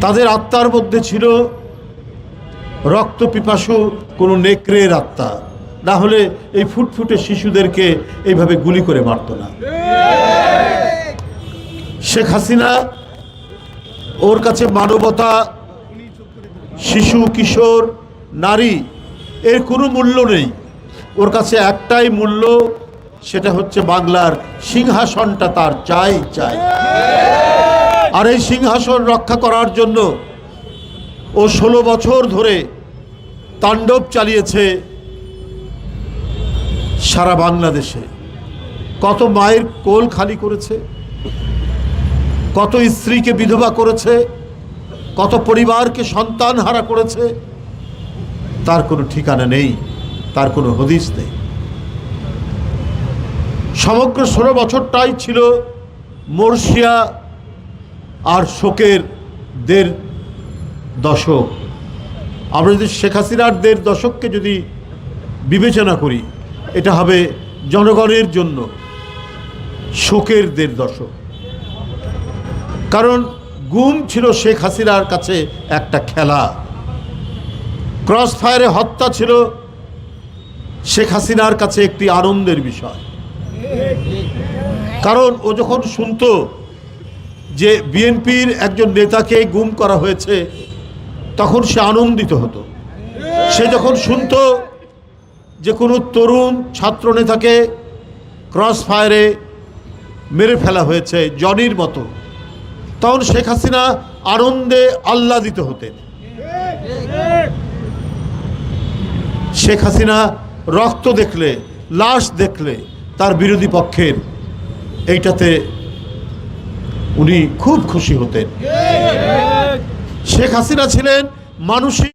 তাদের আত্মার মধ্যে ছিল রক্ত পিপাসু কোনো নেকড়ের আত্মা। না হলে এই ফুটফুটে শিশুদেরকে এইভাবে গুলি করে মারত না। শেখ হাসিনা, ওর কাছে মানবতা, শিশু, কিশোর, নারী, এর কোনো মূল্য নেই। ওর কাছে একটাই মূল্য সেটা হচ্ছে বাংলার সিংহাসনটা তার চাই চাই। আর এই সিংহাসন রক্ষা করার জন্য ও ষোলো বছর ধরে তাণ্ডব চালিয়েছে সারা বাংলাদেশে। কত মায়ের কোল খালি করেছে, কত স্ত্রীকে বিধবা করেছে, কত পরিবারকে সন্তান হারা করেছে, তার কোনো ঠিকানা নেই, তার কোনো হদিস নেই। সমগ্র ষোলো বছরটাই ছিল মর্শিয়া আর শোকের দের দশক। আমরা যদি শেখ হাসিনার দেড় দশককে যদি বিবেচনা করি, এটা হবে জনগণের জন্য শোকের দেড় দশক। কারণ গুম ছিল শেখ হাসিনার কাছে একটা খেলা। ক্রস ফায়ারে হত্যা ছিল শেখ হাসিনার কাছে একটি আনন্দের বিষয়। কারণ ও যখন শুনতো যে বিএনপির একজন নেতাকে গুম করা হয়েছে, তখন সে আনন্দিত হতো। সে যখন শুনতো যে কোনো তরুণ ছাত্র নেতাকে ক্রস ফায়ারে মেরে ফেলা হয়েছে জনির মতো, তখন শেখ হাসিনা আনন্দে আহ্লাদিত হতেন। শেখ হাসিনা রক্ত দেখলে, লাশ দেখলে তার বিরোধী পক্ষের এইটাতে উনি খুব খুশি হতেন। শেখ হাসিনা ছিলেন মানসিক